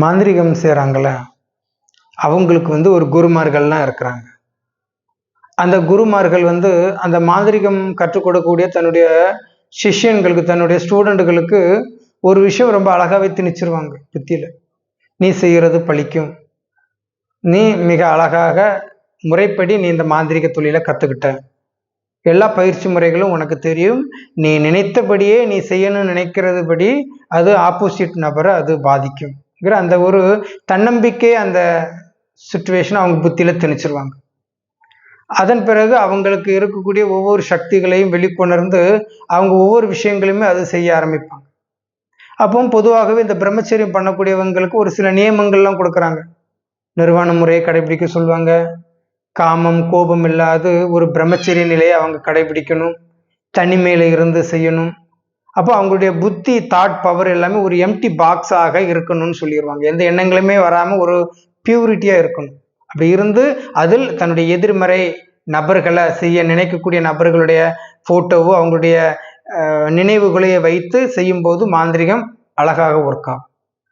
மாந்திரிகம் செய்கிறாங்கள அவங்களுக்கு வந்து ஒரு குருமார்கள்லாம் இருக்கிறாங்க. அந்த குருமார்கள் வந்து அந்த மாந்திரிகம் கற்றுக் கொடுக்கக்கூடிய தன்னுடைய சிஷியன்களுக்கு தன்னுடைய ஸ்டூடெண்ட்டுகளுக்கு ஒரு விஷயம் ரொம்ப அழகாகவே திணிச்சிருவாங்க புத்தியில். நீ செய்கிறது பழிக்கும். நீ மிக அழகாக முறைப்படி நீ இந்த மாந்திரிக தொழிலை கற்றுக்கிட்ட எல்லா பயிற்சி முறைகளும் உனக்கு தெரியும். நீ நினைத்தபடியே நீ செய்யணும்னு நினைக்கிறதுபடி அது ஆப்போசிட் நபரை அது பாதிக்கும். அந்த ஒரு தன்னம்பிக்கை அந்த சுச்சுவேஷன் அவங்க புத்தியில் திணிச்சிருவாங்க. அதன் பிறகு அவங்களுக்கு இருக்கக்கூடிய ஒவ்வொரு சக்திகளையும் வெளிக்கொணர்ந்து அவங்க ஒவ்வொரு விஷயங்களையுமே அது செய்ய ஆரம்பிப்பாங்க. அப்போ பொதுவாகவே இந்த பிரம்மச்சரியம் பண்ணக்கூடியவங்களுக்கு ஒரு சில நியமங்கள்லாம் கொடுக்குறாங்க. நிர்வாண முறையை கடைபிடிக்க சொல்லுவாங்க. காமம் கோபம் இல்லாது ஒரு பிரம்மச்சரிய நிலையை அவங்க கடைபிடிக்கணும். தனிமையில இருந்து செய்யணும். அப்போ அவங்களுடைய புத்தி தாட் பவர் எல்லாமே ஒரு எம்டி பாக்ஸாக இருக்கணும்னு சொல்லிடுவாங்க எந்த எண்ணங்களுமே வராமல் ஒரு பியூரிட்டியாக இருக்கணும். அப்படி இருந்து அதில் தன்னுடைய எதிர்மறை நபர்களை செய்ய நினைக்கக்கூடிய நபர்களுடைய ஃபோட்டோவோ அவங்களுடைய நினைவுகளையே வைத்து செய்யும்போது மாந்திரிகம் அழகாக ஒர்க் ஆகும்.